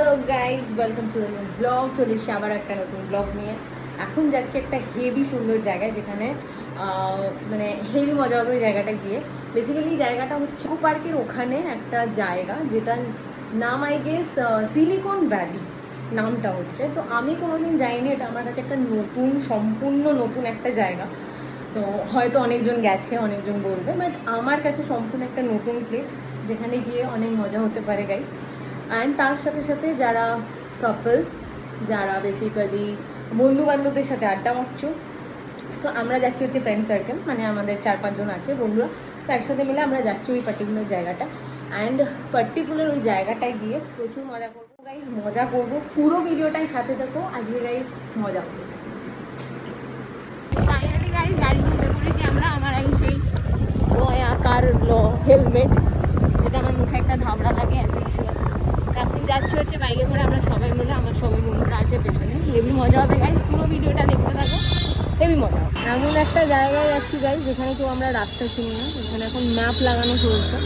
Hello guys welcome to the blog চলে এসে আবার একটা নতুন ব্লগ নিয়ে। এখন যাচ্ছে একটা হেভি সুন্দর জায়গায় যেখানে মানে হেভি মজা হবে ওই জায়গাটা গিয়ে। বেসিক্যালি জায়গাটা হচ্ছে পার্কের ওখানে একটা জায়গা, যেটার নাম আই গেস সিলিকন ভ্যালি নামটা হচ্ছে। তো আমি কোনোদিন যাইনি, এটা আমার কাছে একটা নতুন, সম্পূর্ণ নতুন একটা জায়গা। তো হয়তো অনেকজন গেছে, অনেকজন বলবে বাট আমার কাছে সম্পূর্ণ একটা নতুন প্লেস যেখানে গিয়ে অনেক মজা হতে পারে গাইজ অ্যান্ড তার সাথে সাথে যারা কাপল যারা বেসিক্যালি বন্ধু বান্ধবদের সাথে আড্ডা মারছ, তো আমরা যাচ্ছি হচ্ছে ফ্রেন্ড সার্কেল মানে আমাদের চার পাঁচজন আছে বন্ধুরা, তো একসাথে মিলে আমরা যাচ্ছি ওই পার্টিকুলার জায়গাটা। অ্যান্ড পার্টিকুলার ওই জায়গাটায় গিয়ে প্রচুর মজা করব গাইজ মজা করব। পুরো ভিডিওটাই সাথে থাকো। আজকে গাইজ মজা গাড়িতে উঠে পড়েছি আমরা, আমার এই সেই কার হেলমেট যেটা আমার মুখে একটা ধাবড়া লাগে এখন যাচ্ছি হচ্ছে বাইকে করে, আমরা সবাই মিলে, আমার সবাই বন্ধুরা আছে পেছনে। হেভি মজা হবে গাইজ পুরো ভিডিওটা দেখতে থাকো। হেভি মজা এমন একটা জায়গায় যাচ্ছি গাইজ যেখানে কেউ আমরা রাস্তা চিনি না এখানে এখন ম্যাপ লাগানো চলছে।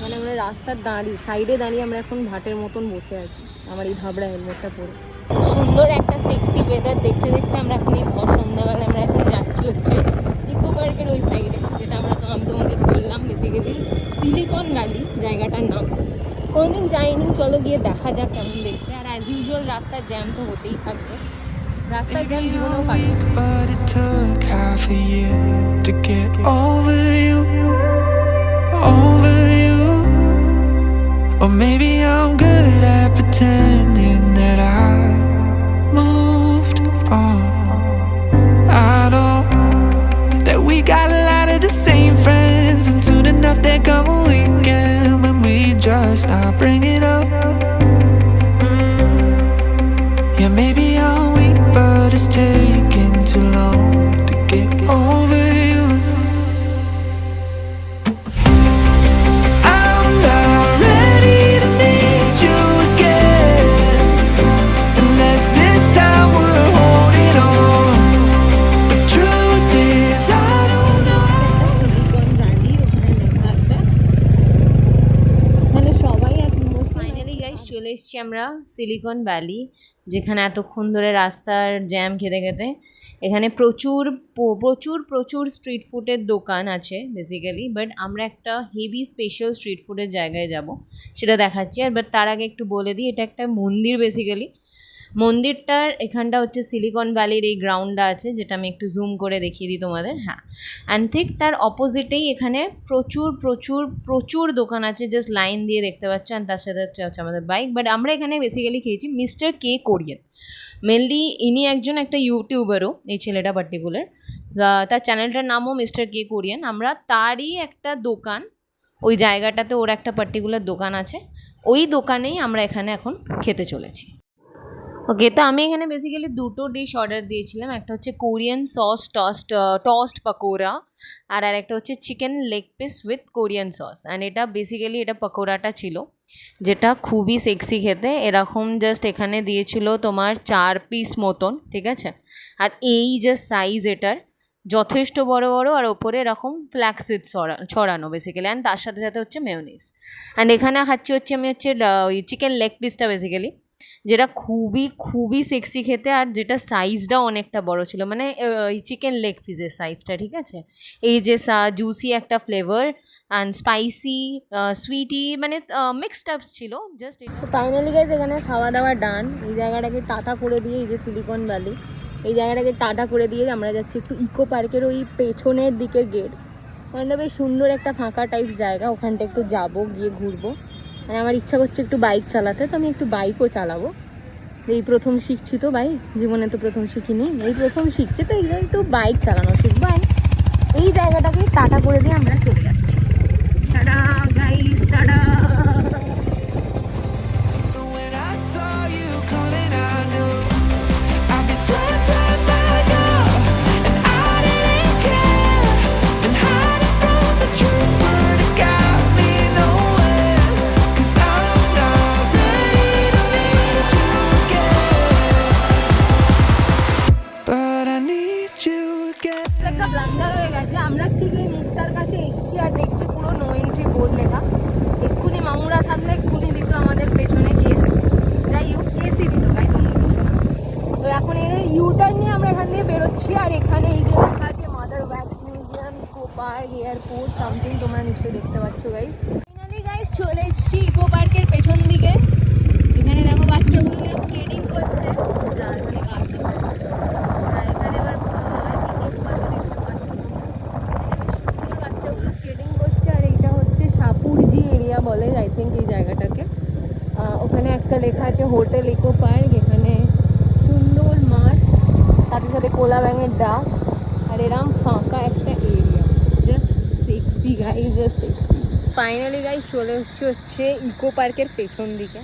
মানে আমরা রাস্তার দাঁড়িয়ে সাইডে দাঁড়িয়ে আমরা এখন ভাটের মতন বসে আছি। আমার এই ধাবড়া হেলমেটটা পরে। সুন্দর একটা সেক্সি ওয়েদার দেখতে দেখতে আমরা এখন এই সন্ধ্যাবেলা আমরা এখন যাচ্ছি হচ্ছে ইকো পার্কের ওই সাইডে যেটা আমরা তো আমি তোমাকে বললাম বেসিক্যালি সিলিকন ভ্যালি জায়গাটার নাম। কোনোদিন যাইনি চলো গিয়ে দেখা যাক কেমন দেখতে আর অ্যাজ ইউজুয়াল রাস্তার জ্যাম তো হতেই থাকবে রাস্তার জ্যাম জীবনেও কাটবে. Or maybe I'm good at pretending Bring it. এসেছি আমরা সিলিকন ভ্যালি যেখানে এতক্ষণ ধরে রাস্তার জ্যাম খেতে খেতে। এখানে প্রচুর প্রচুর প্রচুর স্ট্রিট ফুডের দোকান আছে বেসিক্যালি বাট আমরা একটা হেভি স্পেশাল স্ট্রিট ফুডের জায়গায় যাব, সেটা দেখাচ্ছি। আর বাট তার আগে একটু বলে দিই, এটা একটা মন্দির বেসিক্যালি মন্দিরটার এখানটা হচ্ছে সিলিকন ভ্যালির এই গ্রাউন্ডটা আছে, যেটা আমি একটু জুম করে দেখিয়ে দিই তোমাদের হ্যাঁ। অ্যান্ড ঠিক তার অপোজিটেই এখানে প্রচুর প্রচুর প্রচুর দোকান আছে জাস্ট লাইন দিয়ে দেখতে পাচ্ছ আর তার সাথে হচ্ছে আমাদের বাইক বাট আমরা এখানে বেসিক্যালি খেয়েছি মিস্টার কে কোরিয়ান মেনলি ইনি একজন একটা ইউটিউবারও এই ছেলেটা পার্টিকুলার তার চ্যানেলটার নামও মিস্টার কে কোরিয়ান আমরা তারই একটা দোকান, ওই জায়গাটাতে ওর একটা পার্টিকুলার দোকান আছে, ওই দোকানেই আমরা এখানে এখন খেতে চলেছি। ওকে তো আমি এখানে বেসিক্যালি দুটো ডিশ অর্ডার দিয়েছিলাম। একটা হচ্ছে Korean sauce toast toast pakora আর আর একটা হচ্ছে chicken leg piece with Korean sauce and এটা বেসিক্যালি এটা পাকোড়াটা ছিল, যেটা খুবই সেক্সি খেতে। এরকম জাস্ট এখানে দিয়েছিল তোমার চার পিস মতন, ঠিক আছে? আর এই যে সাইজ এটার যথেষ্ট বড় বড় আর ওপরে এরকম ফ্ল্যাক্সিড ছড়া, ছড়ানো বেসিক্যালি অ্যান্ড তার সাথে সাথে হচ্ছে মেয়নিস অ্যান্ড এখানে খাচ্ছি হচ্ছে আমি হচ্ছে ওই চিকেন লেগ পিসটা বেসিক্যালি যেটা খুবই খুবই সেক্সি খেতে আর যেটা সাইজটাও অনেকটা বড় ছিল। মানে এই চিকেন লেগ পিসের সাইজটা ঠিক আছে? এই যে সা জুসি একটা ফ্লেভার অ্যান্ড স্পাইসি সুইটি মানে মিক্সড আপস ছিল। জাস্ট ফাইনালি গাইজ এখানে খাওয়া দাওয়া ডান এই জায়গাটাকে টাটা করে দিয়ে, এই যে সিলিকন ভ্যালি এই জায়গাটাকে টাটা করে দিয়ে আমরা যাচ্ছি একটু ইকো পার্কের ওই পেছনের দিকের গেট ওখানটা বেশ সুন্দর একটা ফাঁকা টাইপস জায়গা। ওখানটা একটু যাব, গিয়ে ঘুরবো। আর আমার ইচ্ছা করছে একটু বাইক চালাতে, তো আমি একটু বাইকও চালাবো। এই প্রথম শিখছি তো বাইক জীবনে তো প্রথম শিখিনি। এই প্রথম শিখছি, তো এইবার একটু বাইক চালানো শিখব। এই জায়গাটাকে টাটা করে দিয়ে আমরা চলে ব্লান্ডার হয়ে গেছে। আমরা ঠিক এই মুখটার কাছে এসছি আর দেখছি পুরো নো এন্ট্রি বোর্ড লেখা। এক্ষুনি মামুরা থাকলে এক্ষুনি দিত আমাদের পেছনে কেস যাই হোক কেসই দিত গাই তুমি কিছু না তো এখন এর ইউটার নিয়ে আমরা এখান থেকে বেরোচ্ছি আর এখানে এই যে লেখা আছে Mother Wax Museum Eco Park airport something তোমরা নিশ্চয়ই দেখতে পাচ্ছ গাইস ফাইনালি গাইস চলে এসছি ইকো পার্কের পেছন দিকে। এখানে দেখো বাচ্চা একটা লেখা আছে হোটেল ইকো পার্ক, এখানে সুন্দর মাঠ, সাথে সাথে কোলা ব্যাঙের ডাক, আর এরম ফাঁকা একটা area just just finally guy চলে হচ্ছে হচ্ছে ইকো পার্কের পেছন দিকে।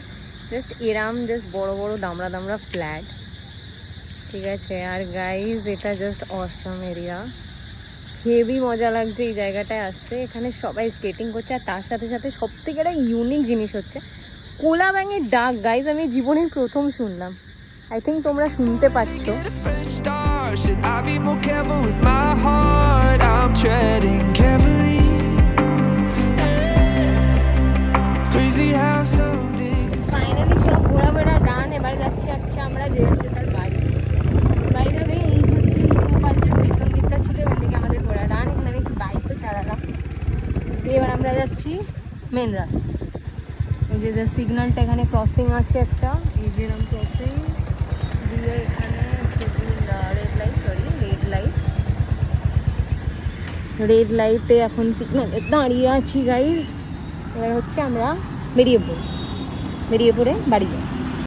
জাস্ট এরাম জাস্ট বড় বড় দামড়া দামড়া ফ্ল্যাট ঠিক আছে, আর গাইজ এটা জাস্ট অসম এরিয়া হেভি মজা লাগছে এই জায়গাটায় আসতে। এখানে সবাই স্কেটিং করছে, আর তার সাথে সাথে সব থেকে একটা ইউনিক জিনিস হচ্ছে কোলা ব্যাঙের ডাক গাইজ আমি জীবনের প্রথম শুনলাম। আই থিঙ্ক তোমরা শুনতে পাচ্ছ। ফাইনালি সব ঘোরাফেরা ডান এবার যাচ্ছি আচ্ছা আমরা যে এসে তার বাড়ি। বাইরে এই হচ্ছে ইকো পার্কের পেছন দিকটা ছিল আমাদের ঘোরা ডান এখানে আমি একটু বাইকও চালালাম। দিয়ে এবার আমরা যাচ্ছি মেন রাস্তা এই যে যে সিগন্যালটা এখানে ক্রসিং আছে একটা, এই ক্রসিং দিয়ে এখানে red light sorry red light red লাইটে এখন সিগন্যালে দাঁড়িয়ে আছি গাইজ এবার হচ্ছে আমরা বেরিয়ে পড়ি বেরিয়ে পড়ে বাড়ি যাই